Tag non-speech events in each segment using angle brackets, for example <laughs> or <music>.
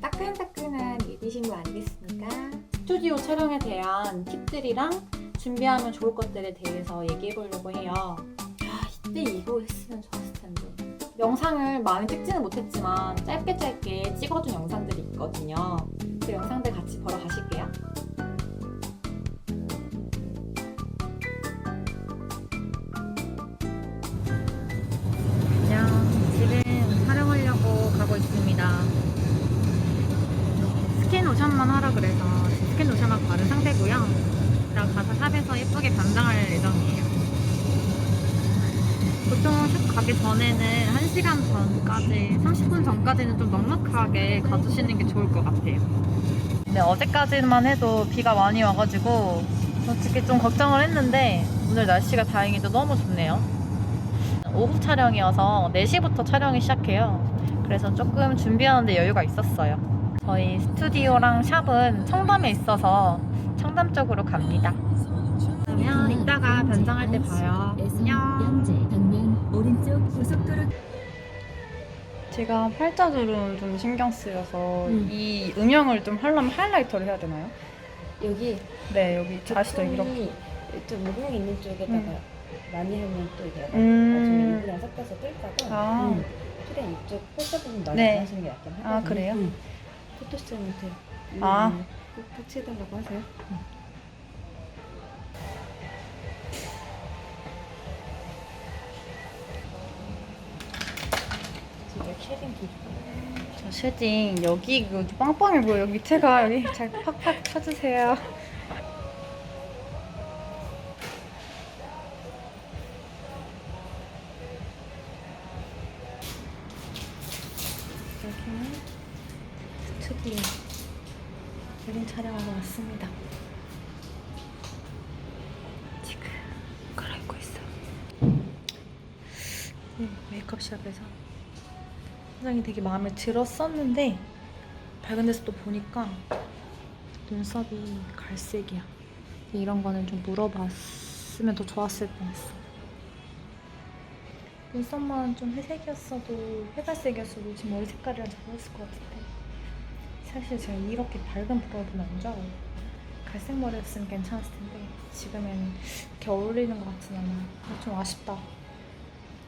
따끈따끈한 예비 신부 아니겠습니까? 스튜디오 촬영에 대한 팁들이랑 준비하면 좋을 것들에 대해서 얘기해 보려고 해요. 아, 이때 이거 했으면 좋았을 텐데. 영상을 많이 찍지는 못했지만 짧게 짧게 찍어둔 영상들이 있거든요. 그 영상들 같이 보러 가실게요. 보통 샵 가기 전에는 1시간 전까지, 30분 전까지는 좀 넉넉하게 가주시는 게 좋을 것 같아요. 네, 어제까지만 해도 비가 많이 와가지고 솔직히 좀 걱정을 했는데 오늘 날씨가 다행히도 너무 좋네요. 오후 촬영이어서 4시부터 촬영이 시작해요. 그래서 조금 준비하는데 여유가 있었어요. 저희 스튜디오랑 샵은 청담에 있어서 청담 쪽으로 갑니다. 그러면 이따가 변장할 때 봐요. 안녕. 오른쪽 고속도로 제가 팔자주름 좀 신경 쓰여서 음. 이 음영을 좀 하려면 하이라이터를 해야 되나요? 여기 네 여기 다시도 이렇게 좀 모공 있는 쪽에다가 음. 많이 하면 또 이게 약간 음. 나중에 일부랑 섞여서 뜰까봐 아. 음. 최대한 이쪽 펄자 부분 많이 네. 안 하시는 게 하거든요 아, 그래요? 음. 포토스트한테 아. 꼭 터치해달라고 하세요 진 쉐딩 기저 쉐딩 여기 그 빵빵해 보여 여기 밑에가 여기 잘 팍팍 쳐주세요. 여기는 스튜디오 여긴 촬영하러 왔습니다. 지금 갈아입고 있어요. 네, 메이크업샵에서 화장이 되게 마음에 들었었는데 밝은 데서 또 보니까 눈썹이 갈색이야. 이런 거는 좀 물어봤으면 더 좋았을 뻔했어. 눈썹만 좀 회색이었어도 회갈색이었어도 지금 머리 색깔이랑 잘 어울렸을 것 같은데 사실 제가 이렇게 밝은 브라우는 안 좋아해요. 갈색 머리였으면 괜찮았을 텐데 지금은 이렇게 어울리는 것 같진 않아. 좀 아쉽다.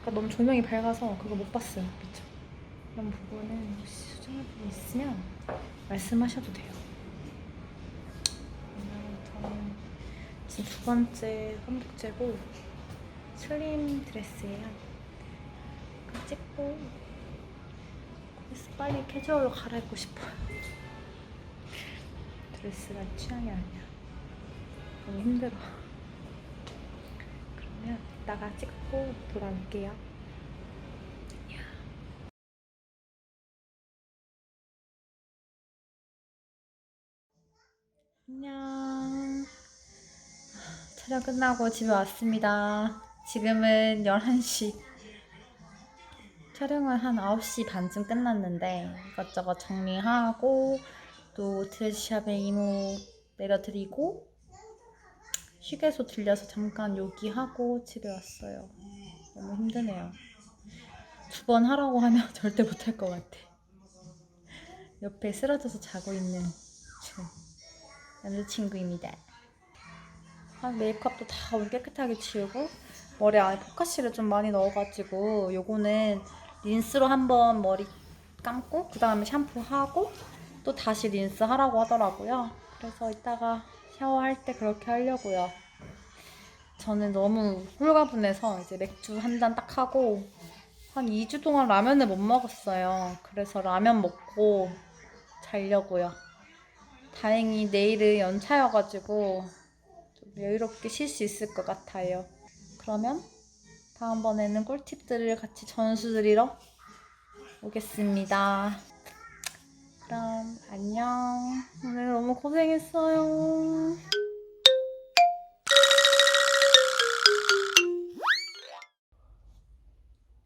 그러니까 너무 조명이 밝아서 그거 못 봤어요. 미처. 이런 부분은 혹시 수정할 부분 있으면 말씀하셔도 돼요. 저는 지금 두 번째 환복제고 슬림 드레스예요. 찍고 그래서 빨리 캐주얼로 갈아입고 싶어요. <laughs> 드레스가 취향이 아니야. 너무 힘들어. 그러면 이따가 찍고 돌아올게요. 안녕. 촬영 끝나고 집에 왔습니다. 지금은 11시. 촬영은 한 9시 반쯤 끝났는데 이것저것 정리하고 또 드레스샵에 이모 내려드리고 휴게소 들려서 잠깐 요기하고 집에 왔어요. 너무 힘드네요. 두 번 하라고 하면 <laughs> 절대 못할 것 같아. 옆에 쓰러져서 자고 있는 중. 남자친구입니다. 아, 메이크업도 다 깨끗하게 지우고 머리 안에 포카시를 좀 많이 넣어가지고 요거는 린스로 한번 머리 감고 그 다음에 샴푸하고 또 다시 린스 하라고 하더라고요. 그래서 이따가 샤워할 때 그렇게 하려고요. 저는 너무 홀가분해서 이제 맥주 한 잔 딱 하고 한 2주 동안 라면을 못 먹었어요. 그래서 라면 먹고 자려고요. 다행히 내일은 연차여가지고 좀 여유롭게 쉴 수 있을 것 같아요. 그러면 다음번에는 꿀팁들을 같이 전수드리러 오겠습니다. 그럼 안녕. 오늘 너무 고생했어요.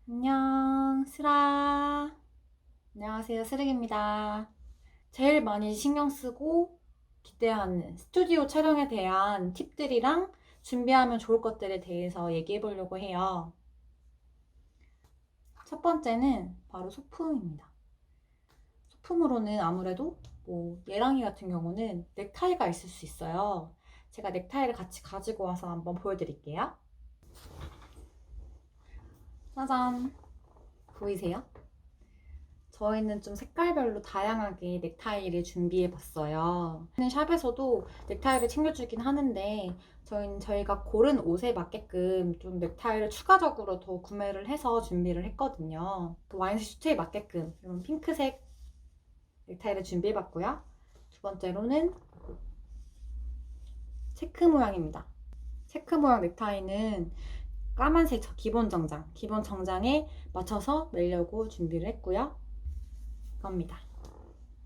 안녕, 슬아. 안녕하세요, 슬릭입니다. 제일 많이 신경 쓰고 기대하는 스튜디오 촬영에 대한 팁들이랑 준비하면 좋을 것들에 대해서 얘기해 보려고 해요. 첫 번째는 바로 소품입니다. 소품으로는 아무래도 뭐 예랑이 같은 경우는 넥타이가 있을 수 있어요. 제가 넥타이를 같이 가지고 와서 한번 보여드릴게요. 짜잔! 보이세요? 저희는 좀 색깔별로 다양하게 넥타이를 준비해 봤어요. 샵에서도 넥타이를 챙겨주긴 하는데 저희는 저희가 고른 옷에 맞게끔 좀 넥타이를 추가적으로 더 구매를 해서 준비를 했거든요. 그 와인색 슈트에 맞게끔 이런 핑크색 넥타이를 준비해 봤고요. 두 번째로는 체크 모양입니다. 체크 모양 넥타이는 까만색 저 기본 정장, 기본 정장에 맞춰서 매려고 준비를 했고요. 이겁니다.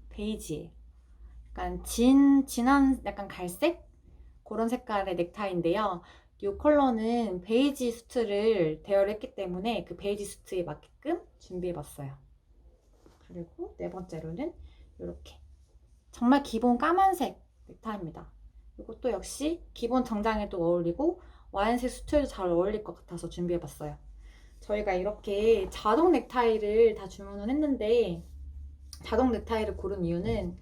베이지. 약간 진, 진한 약간 갈색? 그런 색깔의 넥타이인데요. 이 컬러는 베이지 수트를 대여했기 때문에 그 베이지 수트에 맞게끔 준비해봤어요. 그리고 네 번째로는 이렇게 정말 기본 까만색 넥타이입니다. 이것도 역시 기본 정장에도 어울리고 와인색 수트에도 잘 어울릴 것 같아서 준비해봤어요. 저희가 이렇게 자동 넥타이를 다 주문을 했는데 자동 넥타이를 고른 이유는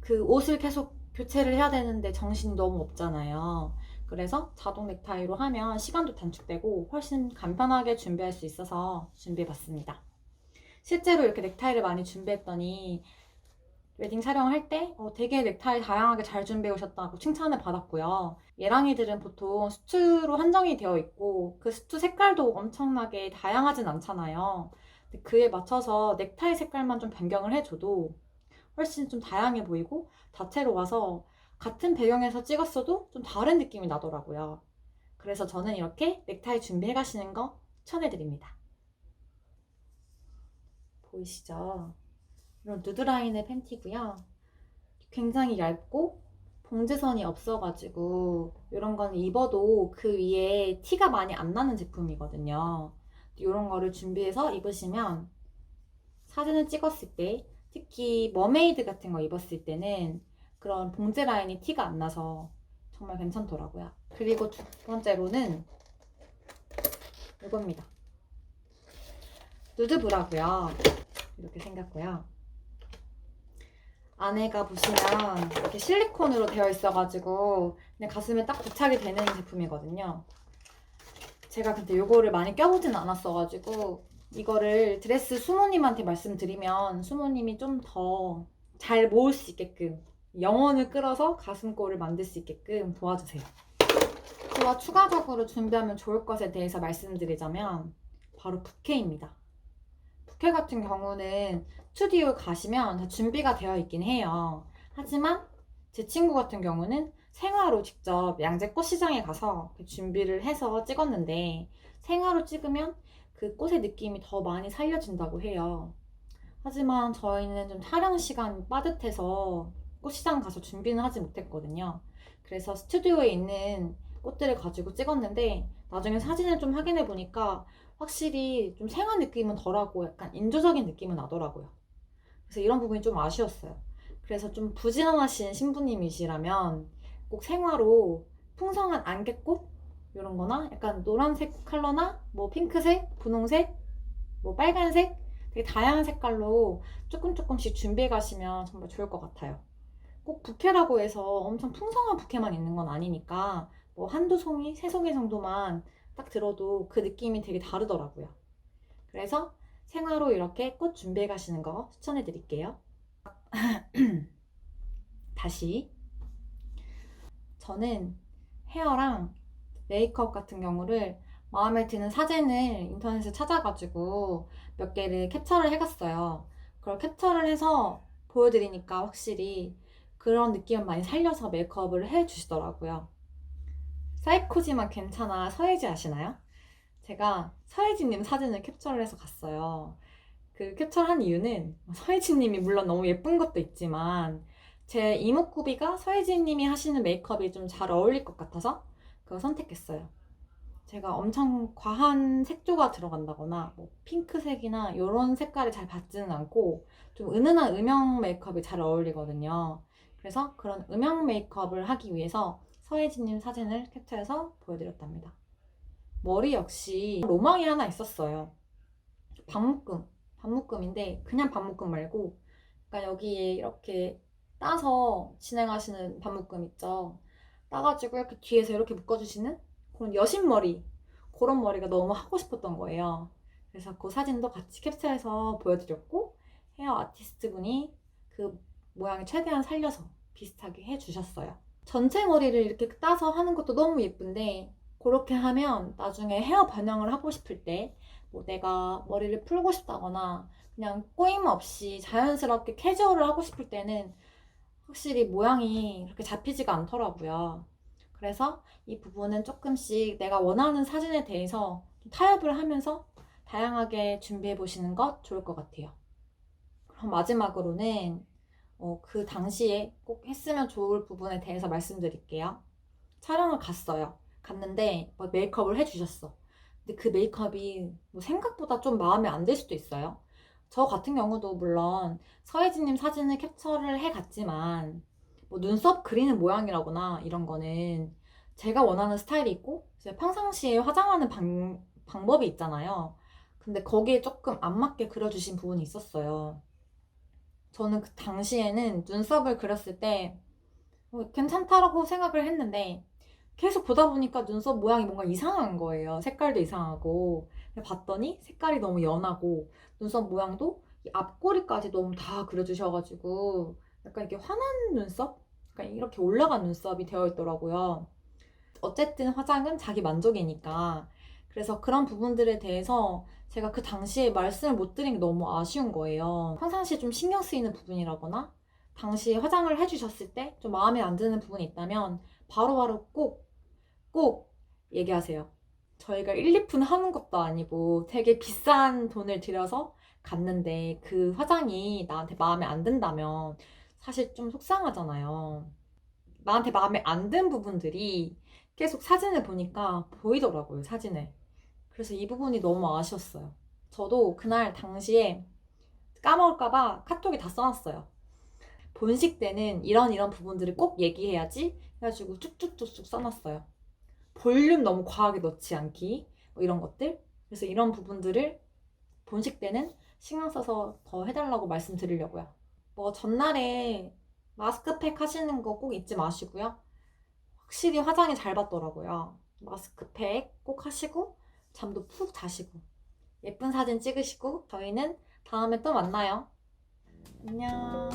그 옷을 계속 교체를 해야 되는데 정신이 너무 없잖아요. 그래서 자동 넥타이로 하면 시간도 단축되고 훨씬 간편하게 준비할 수 있어서 준비해 봤습니다. 실제로 이렇게 넥타이를 많이 준비했더니 웨딩 촬영할 때 어, 되게 넥타이 다양하게 잘 준비해 오셨다고 칭찬을 받았고요. 예랑이들은 보통 수트로 한정이 되어 있고 그 수트 색깔도 엄청나게 다양하진 않잖아요. 그에 맞춰서 넥타이 색깔만 좀 변경을 해줘도 훨씬 좀 다양해 보이고 와서 같은 배경에서 찍었어도 좀 다른 느낌이 나더라고요. 그래서 저는 이렇게 넥타이 준비해 가시는 거 추천해 드립니다. 보이시죠? 이런 누드라인의 팬티고요. 굉장히 얇고 봉제선이 없어가지고 이런 거는 입어도 그 위에 티가 많이 안 나는 제품이거든요. 이런 거를 준비해서 입으시면 사진을 찍었을 때 특히 머메이드 같은 거 입었을 때는 그런 봉제 라인이 티가 안 나서 정말 괜찮더라고요. 그리고 두 번째로는 이겁니다. 누드 브라고요. 이렇게 생겼고요. 안에가 보시면 이렇게 실리콘으로 되어 있어가지고 그냥 가슴에 딱 부착이 되는 제품이거든요. 제가 근데 이거를 많이 껴보진 않았어가지고 이거를 드레스 수모님한테 말씀드리면 수모님이 좀 더 잘 모을 수 있게끔 영혼을 끌어서 가슴골을 만들 수 있게끔 도와주세요. 그와 추가적으로 준비하면 좋을 것에 대해서 말씀드리자면 바로 부케입니다. 부케 같은 경우는 스튜디오 가시면 다 준비가 되어 있긴 해요. 하지만 제 친구 같은 경우는 생화로 직접 양재 꽃 시장에 가서 그 준비를 해서 찍었는데 생화로 찍으면 그 꽃의 느낌이 더 많이 살려진다고 해요. 하지만 저희는 좀 촬영 시간이 빠듯해서 꽃시장 가서 준비는 하지 못했거든요. 그래서 스튜디오에 있는 꽃들을 가지고 찍었는데 나중에 사진을 좀 확인해 보니까 확실히 좀 생화 느낌은 덜하고 약간 인조적인 느낌은 나더라고요. 그래서 이런 부분이 좀 아쉬웠어요. 그래서 좀 부지런하신 신부님이시라면 꼭 생화로 풍성한 안개꽃 이런 거나 약간 노란색 컬러나 뭐 핑크색, 분홍색, 뭐 빨간색 되게 다양한 색깔로 조금 조금씩 준비해 가시면 정말 좋을 것 같아요. 꼭 부케라고 해서 엄청 풍성한 부케만 있는 건 아니니까 뭐 한두 송이, 세 송이 정도만 딱 들어도 그 느낌이 되게 다르더라고요. 그래서 생화로 이렇게 꽃 준비해 가시는 거 추천해 드릴게요. <clears throat> 다시. 저는 헤어랑 메이크업 같은 경우를 마음에 드는 사진을 인터넷에 찾아가지고 몇 개를 캡처를 해갔어요. 그걸 캡처를 해서 보여드리니까 확실히 그런 느낌을 많이 살려서 메이크업을 해주시더라고요. 사이코지만 괜찮아 서예지 아시나요? 제가 서예지님 사진을 캡처를 해서 갔어요. 그 캡처를 한 이유는 서예지님이 물론 너무 예쁜 것도 있지만 제 이목구비가 서예지님이 하시는 메이크업이 좀 잘 어울릴 것 같아서 그걸 선택했어요. 제가 엄청 과한 색조가 들어간다거나 뭐 핑크색이나 이런 색깔을 잘 받지는 않고 좀 은은한 음영 메이크업이 잘 어울리거든요. 그래서 그런 음영 메이크업을 하기 위해서 서예진님 사진을 캡처해서 보여드렸답니다. 머리 역시 로망이 하나 있었어요. 반묶음, 반묶음인데 그냥 반묶음 말고 약간 여기에 이렇게 따서 진행하시는 반묶음 있죠. 따가지고 이렇게 뒤에서 이렇게 묶어주시는 그런 여신머리 그런 머리가 너무 하고 싶었던 거예요. 그래서 그 사진도 같이 캡처해서 보여드렸고 헤어 아티스트 분이 그 모양을 최대한 살려서 비슷하게 해주셨어요. 전체 머리를 이렇게 따서 하는 것도 너무 예쁜데 그렇게 하면 나중에 헤어 변형을 하고 싶을 때 뭐 내가 머리를 풀고 싶다거나 그냥 꼬임 없이 자연스럽게 캐주얼을 하고 싶을 때는 확실히 모양이 그렇게 잡히지가 않더라고요. 그래서 이 부분은 조금씩 내가 원하는 사진에 대해서 좀 타협을 하면서 다양하게 준비해 보시는 것 좋을 것 같아요. 그럼 마지막으로는 어, 그 당시에 꼭 했으면 좋을 부분에 대해서 말씀드릴게요. 촬영을 갔어요. 갔는데 뭐 메이크업을 해주셨어. 근데 그 메이크업이 뭐 생각보다 좀 마음에 안 들 수도 있어요. 저 같은 경우도 물론 서혜진님 사진을 캡처를 해 갔지만 뭐 눈썹 그리는 모양이라거나 이런 거는 제가 원하는 스타일이 있고 이제 평상시에 화장하는 방, 방법이 있잖아요. 근데 거기에 조금 안 맞게 그려주신 부분이 있었어요. 저는 그 당시에는 눈썹을 그렸을 때 어, 괜찮다라고 생각을 했는데 계속 보다 보니까 눈썹 모양이 뭔가 이상한 거예요. 색깔도 이상하고. 봤더니 색깔이 너무 연하고 눈썹 모양도 이 앞꼬리까지 너무 다 그려주셔가지고 약간 이렇게 환한 눈썹? 약간 이렇게 올라간 눈썹이 되어 있더라고요. 어쨌든 화장은 자기 만족이니까. 그래서 그런 부분들에 대해서 제가 그 당시에 말씀을 못 드린 게 너무 아쉬운 거예요. 평상시에 좀 신경 쓰이는 부분이라거나 당시에 화장을 해주셨을 때 좀 마음에 안 드는 부분이 있다면 바로바로 꼭, 꼭 얘기하세요. 저희가 1, 2푼 하는 것도 아니고 되게 비싼 돈을 들여서 갔는데 그 화장이 나한테 마음에 안 든다면 사실 좀 속상하잖아요. 나한테 마음에 안 든 부분들이 계속 사진을 보니까 보이더라고요, 사진을. 그래서 이 부분이 너무 아쉬웠어요. 저도 그날 당시에 까먹을까봐 카톡에 다 써놨어요. 본식 때는 이런 이런 부분들을 꼭 얘기해야지 해가지고 쭉쭉쭉쭉 써놨어요. 볼륨 너무 과하게 넣지 않기 뭐 이런 것들. 그래서 이런 부분들을 본식 때는 신경 써서 더 해달라고 말씀드리려고요. 뭐 전날에 마스크팩 하시는 거 꼭 잊지 마시고요. 확실히 화장이 잘 받더라고요. 마스크팩 꼭 하시고 잠도 푹 자시고 예쁜 사진 찍으시고 저희는 다음에 또 만나요. 안녕.